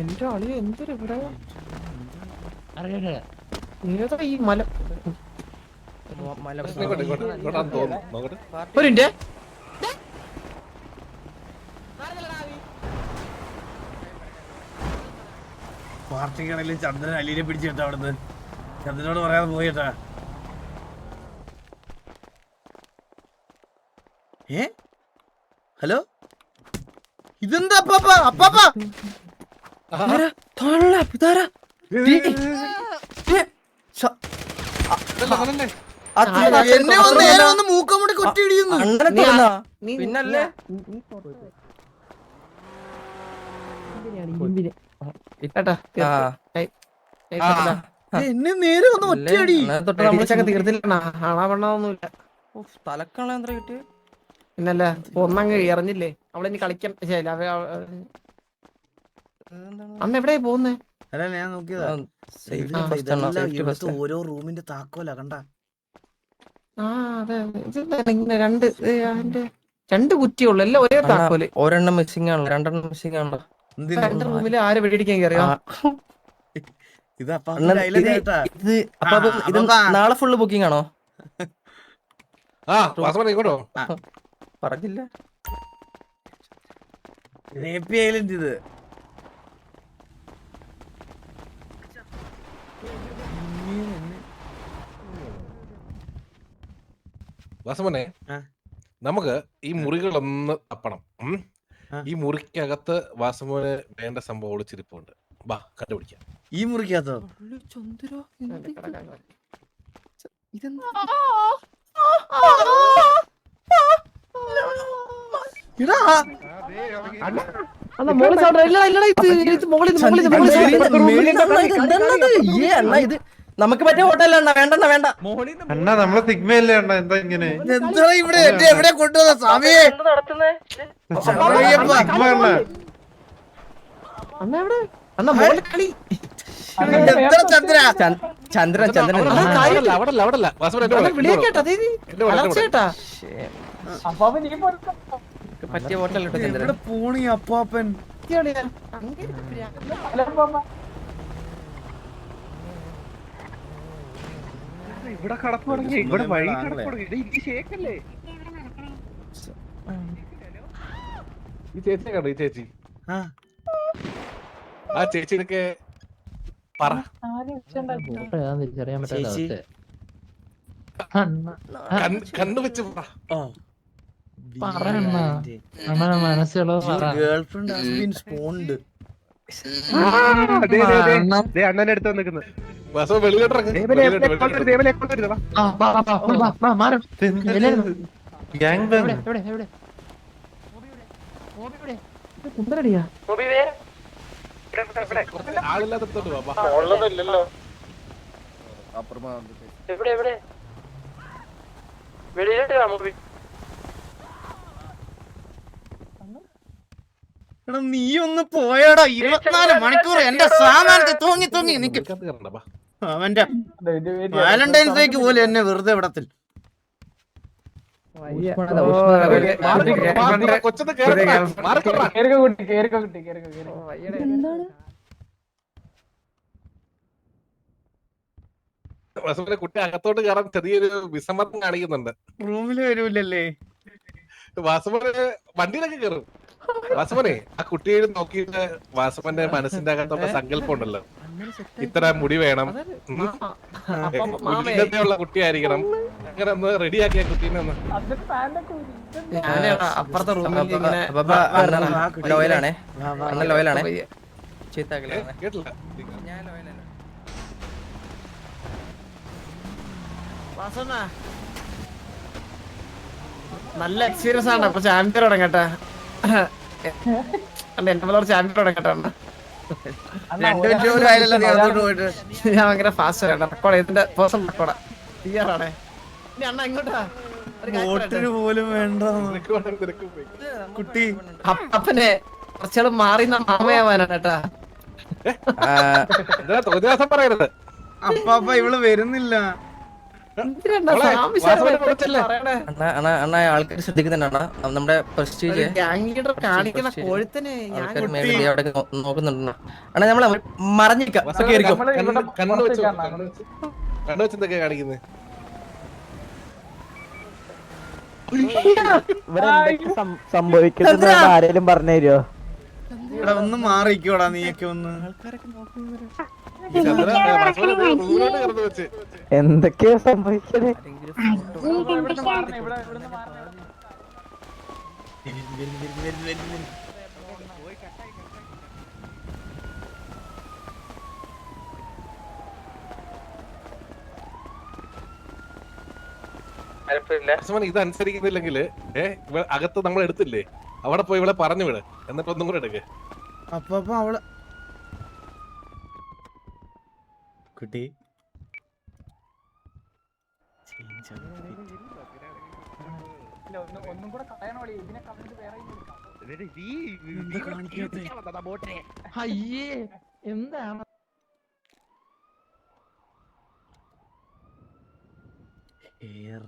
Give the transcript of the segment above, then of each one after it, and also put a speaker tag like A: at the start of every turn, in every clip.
A: എന്റെ അളി എന്തൊരു ഇവിടെ ഏതാ ഈ മല ഒരു മിനിറ്റ്.
B: പാർട്ടിക്കാണെങ്കിലും ചന്ദ്രൻ അലീനെ പിടിച്ചിട്ടാ അവിടുന്ന്. ചന്ദ്രനോട് പറയാതെ പോയിട്ടാ ഏ? ഹലോ? ഇതെന്താ അപ്പാപ്പ? അപ്പാപ്പ? എന്നെ വന്ന് നേരെ വന്ന് മൂക്കമ്മൂടി കൊറ്റിയിടിയുന്നു
A: നീ-
C: പിന്നല്ലേ?
B: എന്നെ നേരെ വന്ന് ഒറ്റയടി.
A: തൊട്ട് തീർത്തില്ലണ ആണാ പെണ്ണാവൊന്നുമില്ല
C: തലക്കാണ് എന്താ കിട്ടിയ
A: പിന്നല്ലേ ഒന്നങ്ങ് ഇറങ്ങില്ലേ അവളിനി കളിക്കാൻ ശരി അവ എവിടെ അന്ന് എവിടെ പോകുന്നേ
B: അല്ല ഞാൻ നോക്കിയതാ. ഓരോ റൂമിന്റെ താക്കോല കണ്ട?
A: ആ അതെ. ഇങ്ങനെ രണ്ട് കുറ്റിയുള്ള അതിന്റെ രണ്ട് കുറ്റിയുള്ളു. എല്ലാം ഒരേ താക്കോൽ.
C: ഒരെണ്ണം മിസ്സിംഗ് ആണല്ലോ. രണ്ടെണ്ണം മിസ്സിംഗ് ആണല്ലോ.
A: രണ്ട് റൂമിൽ ആരെ വെടിയടിക്കാൻ കയറിയോ?
B: ഇത്
C: ഇത് നാളെ ഫുള്ള് ബുക്കിംഗ് ആണോ?
D: ആ വാസവനെ ഇങ്ങോട്ടോ?
C: പറഞ്ഞില്ല.
B: ഇത്.
D: വാസവനെ
B: ആ.
D: നമുക്ക് ഈ മുറികളൊന്ന് തപ്പണം ഉം.
B: ആ.
D: ഈ മുറിക്കകത്ത് വാസമോന് വേണ്ട സംഭവം ഒളിച്ചിരിപ്പുണ്ട് വാ കണ്ടുപിടിക്കാം.
B: ഈ മുറിക്കകത്തോ ഇടാ
A: അല്ല മോളിൽ ചവിട്ട- ഇല്ല ഇല്ല ഇത് ഇത് മോളിൽ നിന്ന്, മോളിൽ നിന്ന്, മോളിൽ നിന്ന്.
C: ഇത് നമുക്ക് പറ്റിയ ഹോട്ടലല്ല അണ്ണാ വേണ്ട വേണ്ട
E: അണ്ണാ നമ്മളെ സിഗ്മയല്ലേ അണ്ണാ? എന്താ ഇങ്ങനെ?
B: എന്താ ഇവിടെ? എന്നെ എവിടെ കൊണ്ടുവന്ന സ്വാമിയെ?
C: ചന്ദ്രൻ ചന്ദ്രൻ.
A: അവിടെ
D: അവിടെ
A: കാര്യം-
D: അല്ല അവിടെ അല്ല അവിടെ അല്ല വാസവൻ എന്റെ
A: അണ്ണാ
D: കൂടെ,
A: വിളിയൊക്കെ
D: എന്റെ
A: കേട്ടാ ദേ, ദേ,
D: എന്റെ കൂടെ, എന്റെ
A: അലർച്ച
D: കൂടെ.
A: കേട്ടാ
C: നമുക്ക് പറ്റിയ ഹോട്ടൽ കേട്ടോ ചന്ദ്രൻ
B: എവിടെ പോണി അപ്പാപ്പൻ
A: ഇയാളിയാ? അങ്ങനെ പ്രാ-
E: ഇവിടെ കടപ്പ് തുടങ്ങി ഇവിടെ വഴി കടപ്പ് തുടങ്ങി ഇത് ശേഖല്ലേ
D: ഈ ചേച്ചി കണ്ടോ ഈ ചേച്ചി
B: ആ
D: ആ ചേച്ചിയൊക്കെ പറ കണ്ണു വെച്ച്
F: മനസ്സിലുള്ളത്
B: ഗേൾഫ്രണ്ട് ഹാസ്
F: എവിടെ, എവിടെ,
D: വാ,
A: വെളിയിലോട്ട് മൂവി
B: എടാ നീ ഒന്ന് പോയടാ. ഇരുപത്തിനാല് മണിക്കൂർ എന്റെ സാമാനത്തെ തൂങ്ങി തൂങ്ങി നിക്കാ. അവന്റെ വാലന്റൈൻസ് ഡേക്ക് പോലെ എന്നെ വെറുതെ വിടത്തിൽ
D: കുട്ടി അകത്തോട്ട് കയറാൻ ചെറിയൊരു വിസമ്മതം കാണിക്കുന്നുണ്ട്.
B: റൂമിൽ വരൂലല്ലേ?
D: വാസവന് വണ്ടിയിലൊക്കെ കയറും വാസവനെ ആ കുട്ടിയെ നോക്കിയിട്ട് വാസുമന്റെ മനസ്സിന്റെ അകത്തുള്ള സങ്കല്പം ഉണ്ടല്ലോ. ഇത്ര മുടി വേണം. ഉള്ള കുട്ടിയായിരിക്കണം. അങ്ങനെ ഒന്ന് റെഡിയാക്കിയ കുട്ടീനെ ഒന്ന്.
A: ഞാനേ അപ്പുറത്തെ റൂമിൽ ഇങ്ങനെ
C: അപ്പൊ അപ്പൊ അണ്ണൻ ലോയലാണേ. അണ്ണൻ ലോയലാണേ.
A: പയ്യെ.
D: ഏ,
C: ചീത്താക്കലേ
D: കേട്ടില്ല.
C: ഞാൻ ലോയലല്ല.
A: നല്ല എക്സ്പീരിയൻസ് ആണ്? അപ്പൊ ചാമ്പ്യൻ തുടങ്ങട്ടെ. എന്റെ ചാമ്പ്യൻ തുടങ്ങട്ടെ.
B: രണ്ടു ജോലി പോലും ആയില്ലല്ലോ നീ പോയിട്ട്.
A: ഞാൻ ഭയങ്കര ഫാസ്റ്റ് ആണ് റെക്കോർഡ് ഇതിന്റെ പേഴ്സൺ റെക്കോർഡാ ക്ലിയറാണേ ഇനി അണ്ണ
B: വോട്ടിന് പോലും വേണ്ട. കുട്ടി.
A: അപ്പനെ കുറച്ചാൾ മാറി മാമയാവാനാണ് കേട്ടാ.
D: പറയരുത്.
B: അപ്പ ഇവൾ വരുന്നില്ല.
C: ആൾക്കാർ ശ്രദ്ധിക്കുന്നുണ്ട് അണ്ണാ. നമ്മുടെ പ്രസ്റ്റീജ്
A: കാണിക്കുന്ന കോഴത്തിന് ഞാൻ
C: അവിടെ നോക്കുന്നുണ്ട് അണ്ണാ. നമ്മളെ മറഞ്ഞിരിക്കാം.
D: വാസവനെ കണ്ണ് കണ്ണ് വെച്ച് കണ്ണ് വെച്ച്. കണ്ണ് വെച്ച് എന്തൊക്കെയാ കാണിക്കുന്നത്
G: ഇവിടെ എന്തൊക്കെ സം- സംഭവിക്കുന്നുണ്ട് ആരേലും പറഞ്ഞു തരുമോ
B: എടാ ഒന്ന് മാറിക്കോടാ നീയൊക്കെ ഒന്ന്.
G: എന്തൊക്കെയാ സംഭവിച്ചത്?
D: വാസവൻ ഇത് അനുസരിക്കുന്നില്ലെങ്കിൽ ഏ ഇവ അകത്ത് നമ്മൾ എടുത്തില്ലേ? അവിടെ പോയി ഇവിടെ പറഞ്ഞു വിട്. എന്നിട്ട് ഒന്നും കൂടെ എടുക്ക്.
B: അപ്പൊ അപ്പൊ അവൾ കുട്ടി.
F: അയ്യേ എന്താണ്?
B: എയർ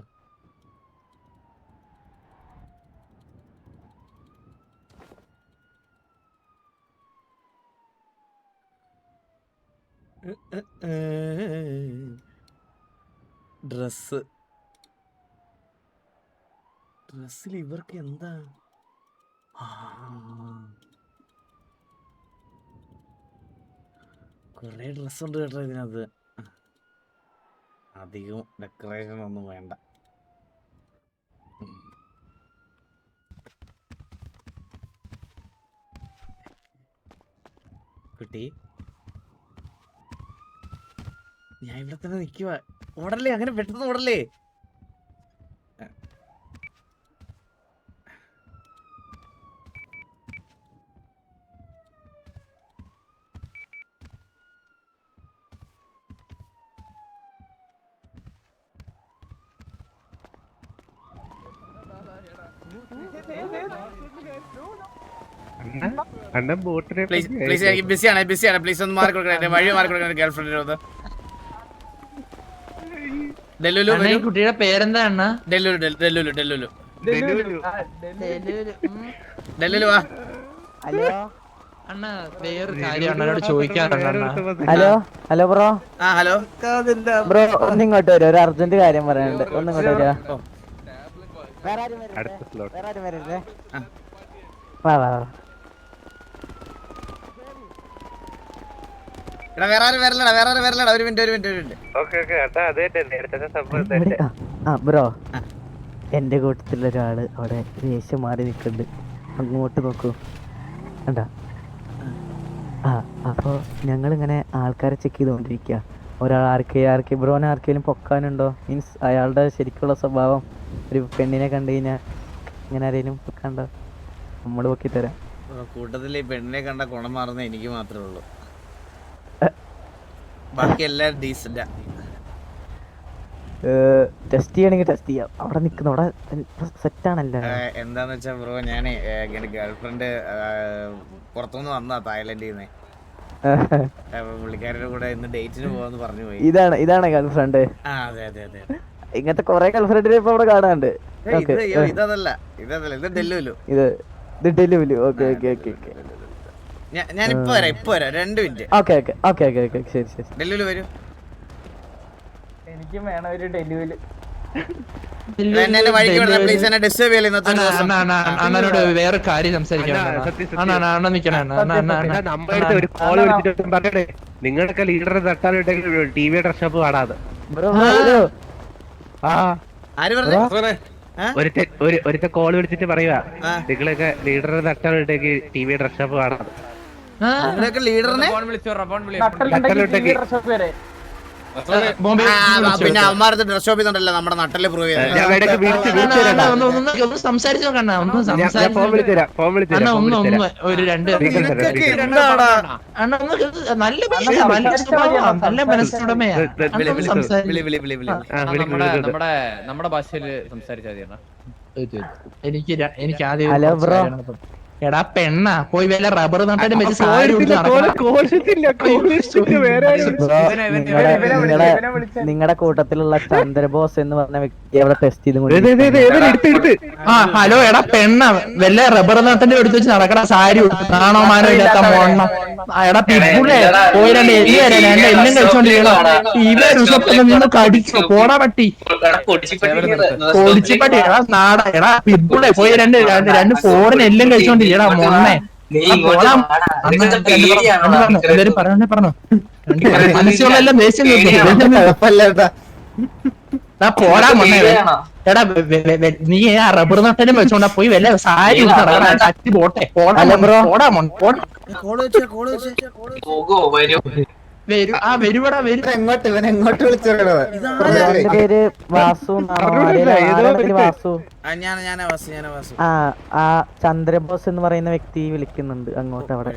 B: ഡ്രസ് ഡ്രസ്സിൽ ഇവർക്ക് എന്താ. കുറേ ഡ്രസ് ഉണ്ട് കേട്ടോ ഇതിനകത്ത്. അധികം ഡെക്കറേഷൻ ഒന്നും വേണ്ട. കുട്ടി? ഞാൻ ഇവിടെ തന്നെ നിൽക്കുക ഓടല്ലേ അങ്ങനെ പെട്ടെന്ന് ഓടല്ലേ?
E: അണ്ണൻ ബോട്ടിനെ
B: പ്ലീസ് പ്ലീസ് എനിക്ക് ബിസിയാണ് ബിസിയാണ് പ്ലീസ് ഒന്ന് മാറി കൊടുക്കണം എന്റെ വഴി മാറി കൊടുക്കണം ഗേൾഫ്രണ്ടിനോട് ഒന്ന് ഡെല്ലുലു
F: കുട്ടിയുടെ പേരെന്താ അണ്ണ?
B: ഡെല്ലുലു ഡെല്ലുലു ഡെല്ലുലു. ഡെല്ലുലു. വാ.
G: ഹലോ?
F: അണ്ണ വേറൊരു കാര്യം അണ്ണനോട് ചോദിക്കാറുണ്ട്
G: ഹലോ? Hello bro?
B: ആ ഹലോ.
G: ബ്രോ ഒന്ന് ഇങ്ങോട്ട് വരും. ഒരു അർജന്റ് കാര്യം പറയാനുണ്ട്. ഒന്ന് ഇങ്ങോട്ട് വരിക വേറെ ആരും വരരുത്. വേറെ ആരും വരരുത്. വാ വാ.
B: എടാ വേറെ ആരും വരലടാ വേറെ ആരും വരലടാ ഒരു മിനിറ്റ് ഒരു മിനിറ്റ് ഒരു മിനിറ്റ്.
E: ഓക്കെ ഓക്കെ അത് തന്നെ നേരത്തെ സംഭവം തന്നെ.
G: ആ, ബ്രോ. എന്റെ കൂട്ടത്തിലുള്ള ഒരാൾ അവിടെ വേഷം മാറി നിൽക്കുന്നുണ്ട്. അങ്ങോട്ട് നോക്കൂ. കണ്ടാ? ആ അപ്പോൾ ഞങ്ങളിങ്ങനെ ആൾക്കാരെ ചെക്ക് ചെയ്തുകൊണ്ടിരിക്കുക ഒരാൾ ആർക്കെ ആർക്കെ ബ്രോനെ ആർക്കെങ്കിലും പൊക്കാനുണ്ടോ? മീൻസ് അയാളുടെ ശരിക്കുള്ള സ്വഭാവം ഒരു പെണ്ണിനെ കണ്ടു കഴിഞ്ഞാൽ ഇങ്ങനെ ആരെങ്കിലും പൊക്കാണ്ടോ നമ്മൾ പൊക്കി തരാം
B: കൂട്ടത്തിൽ ഈ പെണ്ണിനെ കണ്ട ഗുണം മാറുന്ന എനിക്ക് മാത്രമേ ഉള്ളൂ. ബാക്കി എല്ലാവരും ഡീസന്റാ
G: ടെസ്റ്റ് ചെയ്യണമെങ്കിൽ ടെസ്റ്റ് ചെയ്യാം. അവിടെ നിൽക്കുന്ന അവിടെ സെറ്റാണല്ലോ
B: എന്താന്ന് വെച്ചാ ബ്രോ ഞാൻ എന്റെ ഗേൾഫ്രണ്ട് പുറത്തുനിന്ന് വന്നാ തായ്ലൻഡിൽ നിന്ന് പുള്ളിക്കാരുടെ കൂടെ ഇന്ന് ഡേറ്റിന് പോവാന്ന് പറഞ്ഞു പോയി.
G: ഇതാണ് ഇതാണ്
B: ഗേൾഫ്രണ്ട്.
G: ഇങ്ങനത്തെ കൊറേ ഗേൾഫ്രണ്ടിനെ ഇപ്പൊ അവിടെ കാണാണ്ട്
B: ഇതല്ല ഇത്
G: ഓക്കെ
B: അയ്യോ, ഇതതല്ല ഇതതല്ല ഇത് ഡെല്ലുലു.
G: ഇത് ഇത് delivery okay okay okay okay
B: ഞാൻ ഇപ്പൊ വരാം ഇപ്പൊ വരാം. രണ്ട് minute.
G: Okay okay okay okay okay ശരി ശരി.
B: വരൂ.
G: എനിക്കും വേണം ഒരു ഡെലിവലി
B: എന്നെ എന്നെ വഴിക്ക് പ്ലീസ് എന്നെ ഡിസ്റ്റർബ് ചെയ്യല്ലേ ഇന്നത്തെ
F: അണ്ണ
B: ദിവസം?
F: അണ്ണ അണ്ണ അണ്ണനോട് വേറെ കാര്യം
E: സംസാരിക്കണം നിങ്ങളൊക്കെ ലീഡറെ തട്ടാനുണ്ടെങ്കിൽ ടി വി ഒരുത്തെ ഒരു കോൾ വിളിച്ചിട്ട് പറയുക. നിങ്ങളൊക്കെ ലീഡറെ തട്ടാനുണ്ടെങ്കിൽ ടി വി ഡ്രസ്സപ്പ് കാണാതെ
F: ആ,
B: നിങ്ങളൊക്കെ ലീഡറിനെ പിന്നെ അവന്മാരത്ത് ഡ്രസ് ഷോപ്പ് ചെയ്തോണ്ടല്ലോ നമ്മുടെ നട്ടൽ പ്രൂവ്
F: ഒന്ന് സംസാരിച്ചു നോക്കണ്ണ ഒന്ന് സംസാരിച്ചു ഒന്ന് ഒന്ന് ഒരു രണ്ട്
E: നിനക്ക്
B: നിനക്കൊക്കെ
E: നിനക്ക്
F: ഒന്ന് നല്ല നല്ല
H: നമ്മുടെ നമ്മുടെ നമ്മുടെ ഭാഷയിൽ സംസാരിച്ചാൽ മതി അണ്ണാ.
F: എനിക്ക് എനിക്ക് ആദ്യം
G: ഹലോ ബ്രോ.
F: എടാ പെണ്ണ പോയി വല്ല റബ്ബർ നട്ടാലും വെച്ച് സാരി
G: നിങ്ങളുടെ നിങ്ങളുടെ കൂട്ടത്തിലുള്ള ചന്ദ്രബോസ് എന്ന് പറഞ്ഞ വ്യക്തി അവിടെ ടെസ്റ്റ് ചെയ്ത്
F: ആ ഹലോ എടാ പെണ്ണ വല്ല റബ്ബർ നട്ടന്റെ എടുത്ത് വെച്ച് നടക്കണ സാരി നാണോ മാനോ ഇല്ലാത്ത മോണ്ണ? എടാ പിപ്പുള്ളേ പോയി രണ്ട് എല്ലി വരാൻ എന്റെ എല്ലാം കഴിച്ചോണ്ടിരിക്കണോ ഇവ ഋഷഭത്തിന് നിന്ന് കടിച്ചു. പോടാ പട്ടി. പൊടിച്ചിപ്പട്ടി എടാ നാടാ എടാ പിപ്പുള്ളേ പോയി രണ്ട് രണ്ട് രണ്ട് ഫോറിന് എല്ലാം കഴിച്ചോണ്ടിരിക്കടാ മൊണ്ണേ എല്ലാരും പറഞ്ഞേ പറഞ്ഞോ. മനസ്സിലുള്ള എല്ലാം ദേഷ്യം പോടാ മൊണ്ണേ. എടാ നീ ആ റബ്ബർ നട്ടനും വെച്ചോണ്ടാ പോയി. വല്ല സാരി പോട്ടെ. പോടാ. പോടാ മോൻ പോടാ.
B: എങ്ങോട്ട് ഇവൻ എങ്ങോട്ട് വിളിച്ചു
G: പേര് വാസു. വാസു. ആ ആ ചന്ദ്രബോസ് എന്ന് പറയുന്ന വ്യക്തി വിളിക്കുന്നുണ്ട് അങ്ങോട്ട് അവിടെ.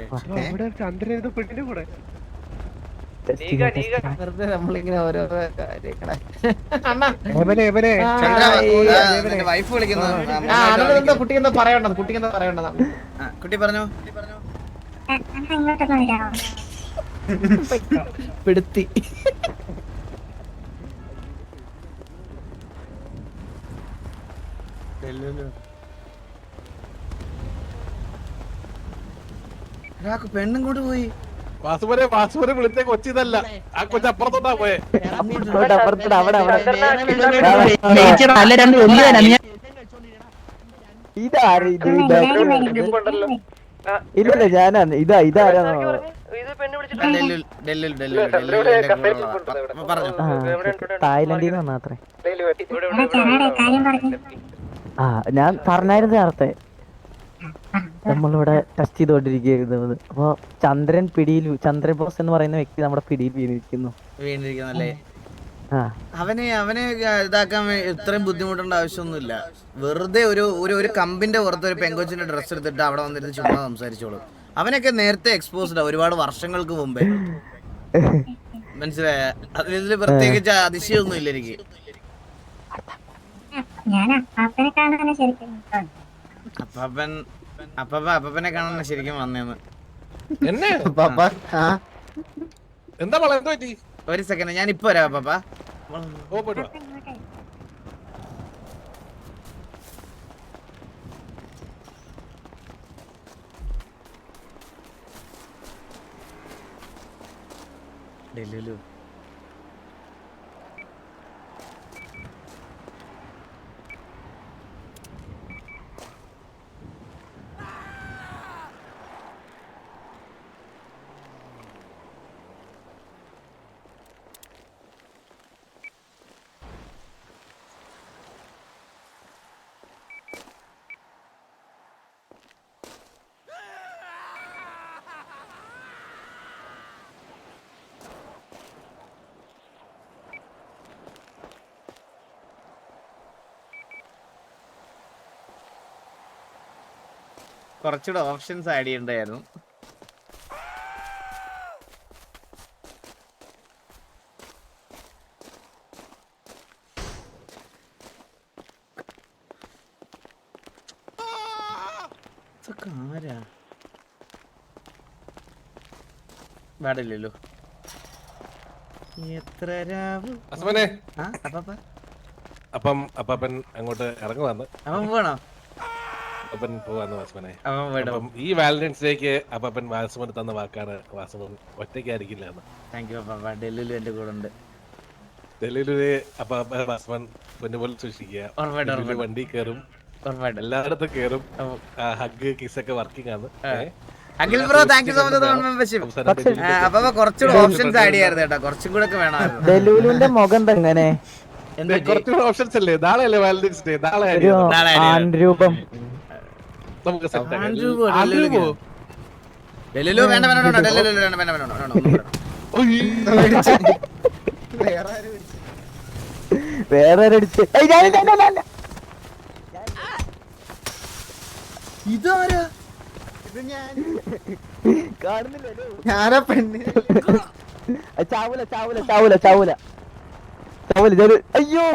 B: വൈഫ് വിളിക്കുന്നു.
A: പറയണ്ടത്? കുട്ടിക്ക് പറയണ്ടത്?
B: കുട്ടി പറഞ്ഞോ? കുട്ടി പറഞ്ഞോ
A: പെടുത്തി.
B: പെണ്ണും കൊണ്ട് പോയി.
D: വാസുമനെ വാസുമനെ വിളിച്ച കൊച്ചിതല്ല. ആ കൊച്ചു അപ്പുറത്തോട്ടാ പോയെ.
G: ഇതാര് ഇത് ഇല്ല ഇല്ല ഞാനാണ്. ഇതാ ഇതാരാണോ തായ്ലൻഡിൽ നിന്ന് വന്നാത്രേ ആ ഞാൻ പറഞ്ഞായിരുന്നു നേരത്തെ. നമ്മളിവിടെ ടെസ്റ്റ് ചെയ്തോണ്ടിരിക്കുന്നത് അപ്പൊ ചന്ദ്രൻ പിടിയിൽ ചന്ദ്രൻ ബോസ് എന്ന് പറയുന്ന വ്യക്തി നമ്മുടെ പിടിയിൽ വീണിരിക്കുന്നു.
B: വീണിരിക്കുന്നല്ലേ
G: ആ.
B: അവനെ അവനെ ഇതാക്കാൻ ഇത്രയും ബുദ്ധിമുട്ടേണ്ട ആവശ്യമൊന്നുമില്ല. വെറുതെ ഒരു ഒരു ഒരു കമ്പിന്റെ പുറത്ത് ഒരു പെങ്കോച്ചിന്റെ ഡ്രസ് എടുത്തിട്ട് അവിടെ വന്നിരുന്ന് ചുമ്മാ സംസാരിച്ചോളൂ. അവനൊക്കെ നേരത്തെ എക്സ്പോസ്ഡ് ഒരുപാട് വർഷങ്ങൾക്ക് മുമ്പേ. മനസ്സിലായ? അതിൽ പ്രത്യേകിച്ച് അതിശയൊന്നും ഇല്ല എനിക്ക്.
H: ഞാൻ അപ്പാപ്പനെ കാണാനാണ് ശരിക്കും
B: അപ്പൻ അപ്പപ്പ അപ്പനെ കാണാൻ ശരിക്കും വന്നേന്ന്.
D: എന്നെ? എന്താ വള എന്താ പറ്റി?
B: ഒരു സെക്കൻഡ് ഞാൻ ഇപ്പൊ വരാം അപ്പപ്പ.
D: Để
B: 六 കുറച്ചുകൂടെ ഓപ്ഷൻസ് ആഡ് ചെയ്യണ്ടായിരുന്നു പാടില്ലല്ലോ എത്ര രാവ്?
D: അപ്പം അപ്പൻ അങ്ങോട്ട് ഇറങ്ങുവാന്ന്
B: അപ്പം പോണോ?
D: അപ്പൻ പോവാന്ന് വാസുമനെ. അപ്പം ഈ വാലന്റൈൻസ് ഡേക്ക് അപ്പൻ വാസുമന് തന്ന വാക്കാണ് വാസുമൻ ഒറ്റയ്ക്കായിരിക്കില്ല എന്ന്
B: താങ്ക് യു അപ്പ. ഡൽഹിയിലും എന്റെ കൂടെ ഉണ്ട്.
D: ഡൽഹിയിലൊരു അപ്പ പൊന്നു പോലെ സൂക്ഷിക്കുക. വണ്ടി കയറും. എല്ലായിടത്തും കയറും. ഹഗ് കിസ് ഒക്കെ വർക്കിംഗ് ആണ്.
B: Akhil bro thank you so much membership അപ്പൊ കുറച്ചുകൂടെ ഓപ്ഷൻസ് ആഡ് ചെയ്യാറുണ്ട് കേട്ടോ. കുറച്ചും കൂടെ ഒക്കെ വേണമായിരുന്നു
G: ഡെലൂലിന്റെ മുഖം
D: കുറച്ചുകൂടെ ഓപ്ഷൻസ് അല്ലേ? നാളെ അല്ലേ വാലന്റൈൻസ് ഡേ? നാളെ
G: ആൺരൂപം.
D: നമുക്ക് സെറ്റ് ആക്കാം.
B: ആൻഡ്രൂ പോ,
D: ആൻഡ്രൂ
B: ഡൽഹിയിലേക്ക്.
D: പോ.
B: ഡൽഹിയിലോ വേണ്ട വേണ്ട വേണ്ട ഡൽഹിയിലോ വേണ്ട വേണ്ട വേണ്ട വേണ്ട, വേണ്ട
G: വേറെ ഏയ് ഞാൻ- ഞാൻ- ഞാൻ- ഞാൻ-
B: ഇതാരാ?
G: ഞാനാ പെണ്ണ്. ചാവൂല ചാവൂല ചാവൂല ചാവൂല. ചാവൂല ഞാൻ അയ്യോ!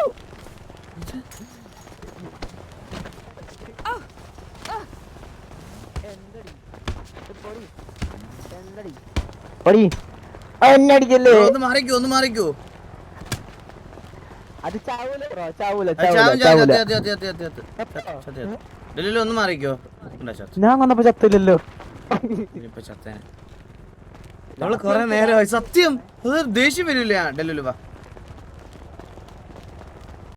B: പടി. മാറിക്കോ
G: ഞാൻ ചത്തില്ലല്ലോ.
B: നമ്മൾ കൊറേ നേരമായി സത്യം ദേഷ്യം വരില്ല? ഡെല്ലു വാ.